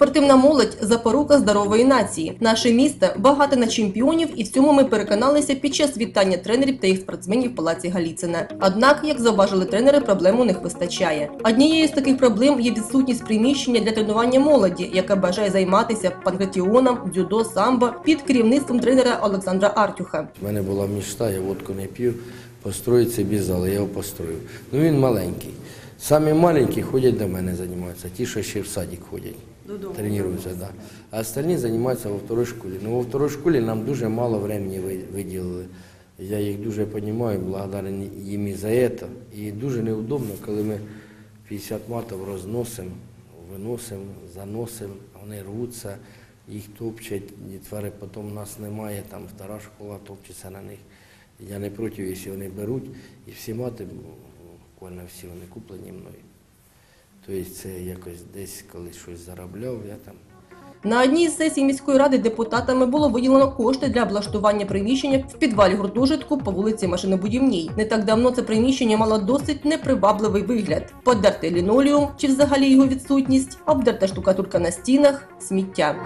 Спортивна молодь запорука здорової нації. Наше місто багате на чемпіонів, і в цьому ми переконалися під час вітання тренерів та їх спортсменів палаці Галіцина. Однак, як зауважили тренери, проблем у них вистачає. Однією з таких проблем є відсутність приміщення для тренування молоді, яка бажає займатися панкратіоном, дзюдо, самбо під керівництвом тренера Олександра Артюха. У мене була мечта, я водку не п'ю, построїть собі зал, я його построю. Ну він маленький. Самі маленькі ходять до мене займаються, ті, що ще в садик ходять. Тренуються, да. А остальні займаються во второй школі. Ну, во второй школі нам дуже мало времени ви- виділили. Я їх дуже розумію, благодарен їм і за це. І дуже неудобно, коли ми 50 матів розносимо, виносимо, заносимо, вони рвуться, їх топчать, дітвари потім нас немає, там втора школа топчеться на них. Я не проти, якщо вони беруть, і всі мати, буквально всі вони куплені мною. Тобто це якось десь коли щось заробляв, я там. На одній з сесій міської ради депутатами було виділено кошти для облаштування приміщення в підвалі гуртожитку по вулиці Машинобудівній. Не так давно це приміщення мало досить непривабливий вигляд: подертий лінолеум чи взагалі його відсутність, обдерта штукатурка на стінах, сміття.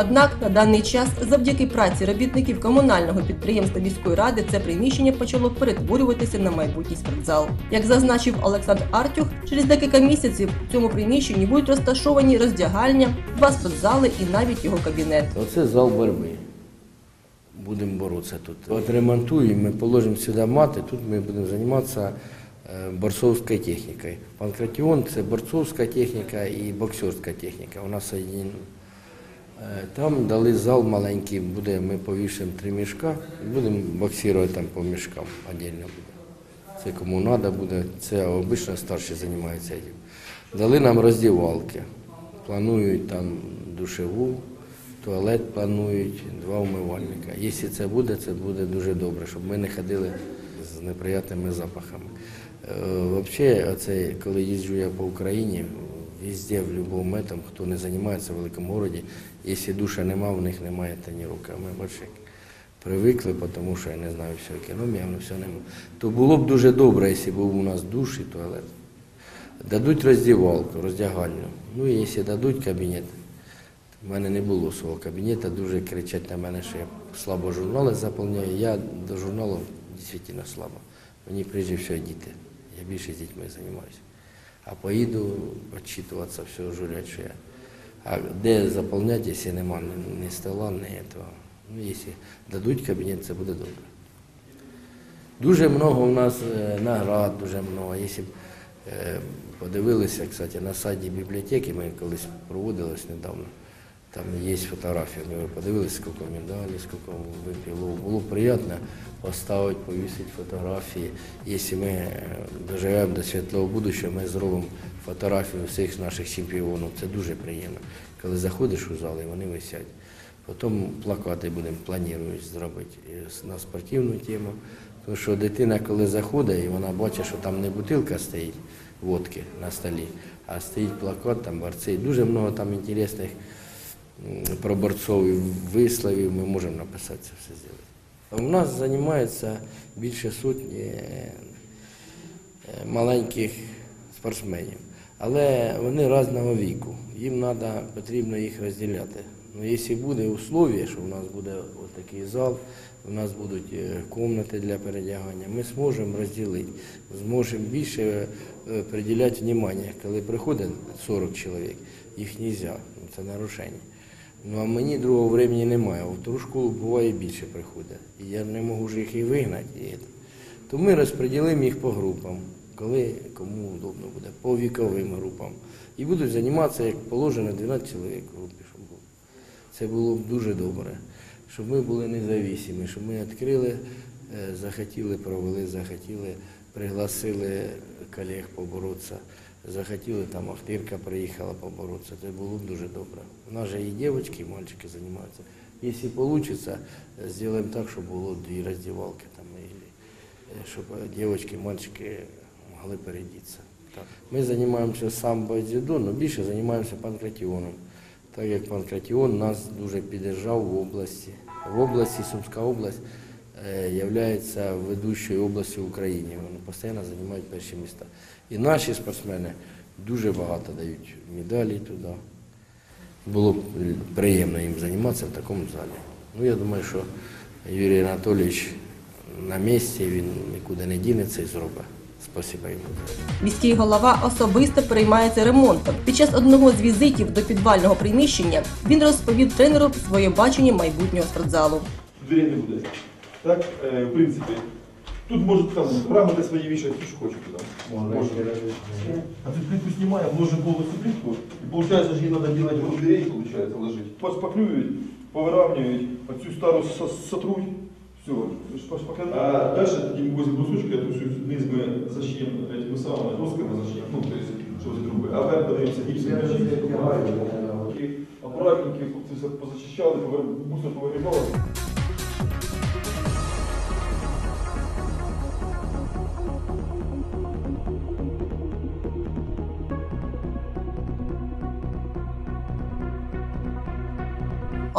Однак на даний час, завдяки праці робітників комунального підприємства міської ради, це приміщення почало перетворюватися на майбутній спортзал. Як зазначив Олександр Артюх, через декілька місяців в цьому приміщенні будуть розташовані роздягальня, два спортзали і навіть його кабінет. Оце зал боротьби. Будемо боротися тут. От ремонтуємо, ми положимо сюди мати, тут ми будемо займатися е, борцовською технікою. Панкратіон це борцовська техніка і боксерська техніка. У нас один. Е, Там дали зал маленький, буде, ми повішаємо три мішка і будемо боксувати там по мішкам віддільно буде. Це кому треба буде, це обично старші займаються. Дали нам роздівалки. Планують там душеву, туалет планують, два умивальника. Якщо це буде, це буде дуже добре, щоб ми не ходили з неприятними запахами. Е, Взагалі, коли їжджу я по Україні, везде, в будь-якому метом, хто не займається в великому місті, якщо душа нема, в них немає тренування. Ми більше привикли, тому що я не знаю, все економія, воно все нема. То було б дуже добре, якщо був у нас душ і туалет. Дадуть роздівалку, роздягальню. Ну, і якщо дадуть кабінет, в мене не було свого кабінету, дуже кричать на мене, що я слабо журнали заповняю. Я до журналу дійсно слабо. Мені прежде всього діти. Я більше з дітьми займаюся. А поїду відчитуватися, все журять. А де заповняти, якщо немає ні, стола, ні того. Ну, якщо дадуть кабінет, це буде добре. Дуже много у нас е, наград, дуже много. Якщо б е, подивилися, кстати, на сайті бібліотеки, ми колись проводились недавно, там є фотографії, ми подивилися, скільки медалей, скільки випіло. Було приємно поставити, повісити фотографії. Якщо ми е, доживемо до світлого будущого, ми зробимо фотографію всіх наших чемпіонів. Це дуже приємно. Коли заходиш у зал, і вони висять. Потім плакати будемо, планують зробити на спортивну тему. Тому що дитина, коли заходить, і вона бачить, що там не бутилка стоїть водки на столі, а стоїть плакат, там борці. Дуже багато там інтересних про борців і висловів ми можемо написати це все зробити. У нас займається більше сотні е, е, маленьких спортсменів, але вони різного віку. Їм треба, потрібно їх розділяти. Ну, якщо буде условие, що у нас буде такий зал, у нас будуть е, кімнати для передягання, ми зможемо розділити, зможемо більше приділяти увагу. Коли приходить 40 чоловік, їх не можна, це нарушення. Ну а мені другого времени немає. У втору школу буває більше приходить. І я не можу ж їх і вигнати. То ми розподілимо їх по групам, коли кому удобно буде, по віковим групам. І будуть займатися, як положено, 12 чоловік в групі. Це було б дуже добре, щоб ми були независимі, щоб ми відкрили, е, захотіли, провели, захотіли, пригласили колег поборотися, захотіли, там Ахтирка приїхала поборотися. Це було б дуже добре. У нас же і дівчатки, і мальчики займаються. Якщо вийде, зробимо так, щоб було дві роздівалки, там, щоб дівчатки, мальчики могли перейдітися. Ми займаємося самбо і дзюдо, але більше займаємося панкратіоном. так як Панкратіон нас дуже піддержав в області. В області Сумська область є ведучою областю в Україні. Вони постійно займають перші міста. І наші спортсмени дуже багато дають медалі туди. Було б приємно їм займатися в такому залі. Ну, я думаю, що Юрій Анатолійович на місці, він нікуди не дінеться і зробить. Спасибо йому. Міський голова особисто переймається ремонтом. Під час одного з візитів до підвального приміщення він розповів тренеру своє бачення майбутнього спортзалу. Двері не буде. Так, е, в принципі. Тут можуть там грамоти свої вішати, що хочуть туди. Можна. А тут плитку знімає, вложимо повністю плитку. І виходить, що її треба робити в дверей, виходить, ложити. Пошпаклюють, повиравнюють, оцю стару со- сотруть. Все, шпаклюють. А далі тоді ми возимо брусочки, тут всю низ ми зашьємо этими самими досками зашьємо, ну, то есть, що за труби. А вверх подивимося гіпсом. Акуратненько це все позачищали, мусор повигрібали.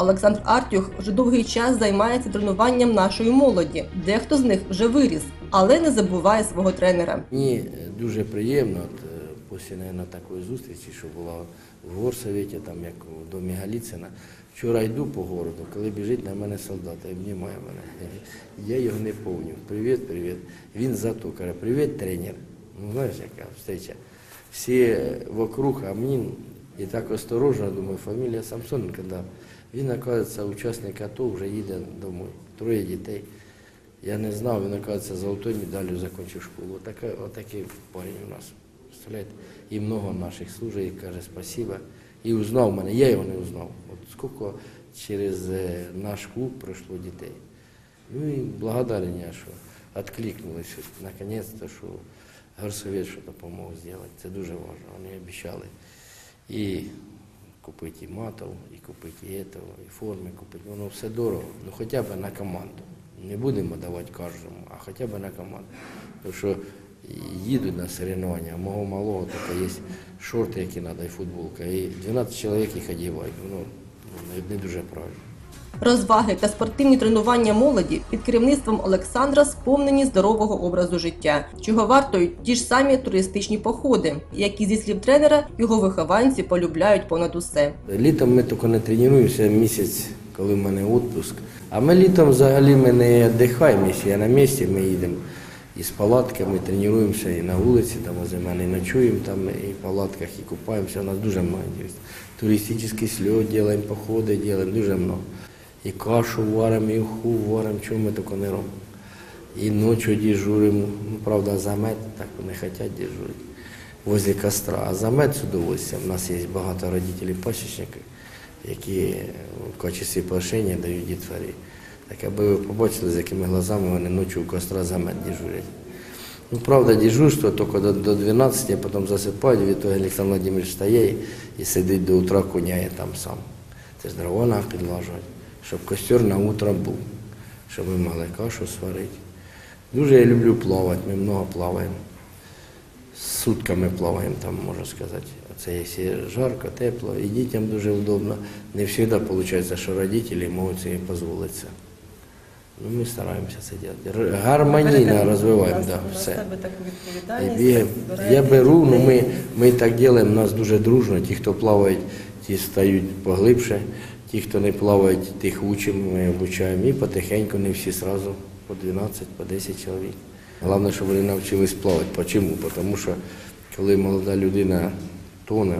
Олександр Артюх вже довгий час займається тренуванням нашої молоді. Дехто з них вже виріс, але не забуває свого тренера. Мені е, дуже приємно, е, після наверно, такої зустрічі, що була в горсовіті, там як у домі Галіцина. Вчора йду по городу, коли біжить на мене солдат і обнімає мене. Я його не пам'ятаю. Привіт, привіт. Він зато каже, привіт, тренер. Ну, знаєш, яка встреча. Всі е, вокруг, а мені і так осторожно, думаю, фамілія Самсоненко, да. Він, оказується, учасник АТО, вже їде домой. Троє дітей. Я не знав, він, оказується, золотою медаллю закінчив школу. Отака, отакий парень у нас. Представляєте? І много наших служить, каже спасибо. І узнав мене, я його не узнав. От скільки через е, наш клуб пройшло дітей. Ну і благодарен я, що відкликнулися, наконець-то, що горсовет що допомог зробити. Це дуже важливо. Вони обіцяли і купити і матов, і купити і этого, і форми купити. Воно все дорого. Ну хоча б на команду. Не будемо давати кожному, а хоча б на команду. Тому що їдуть на соревновання, мого малого тільки є шорти, які треба, і футболка. І 12 чоловік їх одягають. Ну, не, не дуже правильно. Розваги та спортивні тренування молоді під керівництвом Олександра сповнені здорового образу життя, чого вартують ті ж самі туристичні походи, які зі слів тренера його вихованці полюбляють понад усе. Літом ми тільки не тренуємося місяць, коли в мене відпуск. А ми літом взагалі ми не дихаємося, я на місці, ми їдемо із палатками, тренуємося і на вулиці, там возле мене і ночуємо там, і в палатках, і купаємося. У нас дуже багато. Туристичний сльот робимо, походи робимо, дуже багато. І кашу варимо, і уху варимо, чого ми тільки не робимо. І ночі дежуримо. Ну, правда, замет так не хочуть дежурити возле костра. А замет з удовольствием. У нас є багато родителів пасічників, які в качестві плашення дають дітворі. Так аби ви побачили, з якими глазами вони ночі у костра замет дежурять. Ну, правда, дежурство тільки до, до 12, а потім засипають, від того Олександр Владимирович стає і сидить до утра, коняє там сам. Це ж дрова підлажувати, щоб костер на утро був, щоб ми могли кашу сварити. Дуже я люблю плавати, ми много плаваємо. Сутками плаваємо там, можна сказати. Це якщо жарко, тепло, і дітям дуже удобно. Не завжди виходить, що родителі можуть собі дозволити ми стараємося це робити. Гармонійно розвиваємо, да, все. І Я беру, ну ми, ми так робимо, нас дуже дружно. Ті, хто плавають, ті стають поглибше, ті, хто не плавають, тих учимо, ми обучаємо. І потихеньку не всі одразу по 12, по 10 чоловік. Головне, щоб вони навчились плавати. Чому? Тому що коли молода людина тоне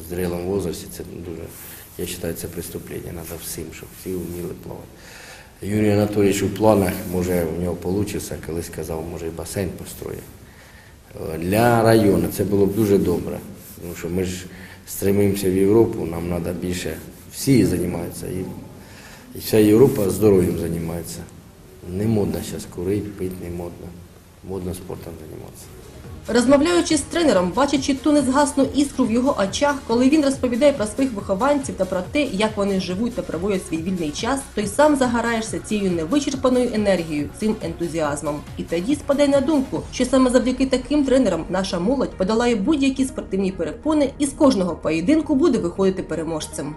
в зрілому возрасті, це дуже, я вважаю, це преступлення. Треба всім, щоб всі вміли плавати. Юрій Анатолійович у планах, може, у нього вийде, колись сказав, може, і басейн построїть. Для району це було б дуже добре. Тому що ми ж стремимося в Європу, нам треба більше. Всі займаються. І вся Європа здоров'ям займається. Не модно зараз курити, пити не модно. Водным спортом заниматься. Розмовляючи з тренером, бачачи ту незгасну іскру в його очах, коли він розповідає про своїх вихованців та про те, як вони живуть та проводять свій вільний час, то й сам загораєшся цією невичерпаною енергією, цим ентузіазмом. І тоді спадай на думку, що саме завдяки таким тренерам наша молодь подолає будь-які спортивні перепони і з кожного поєдинку буде виходити переможцем.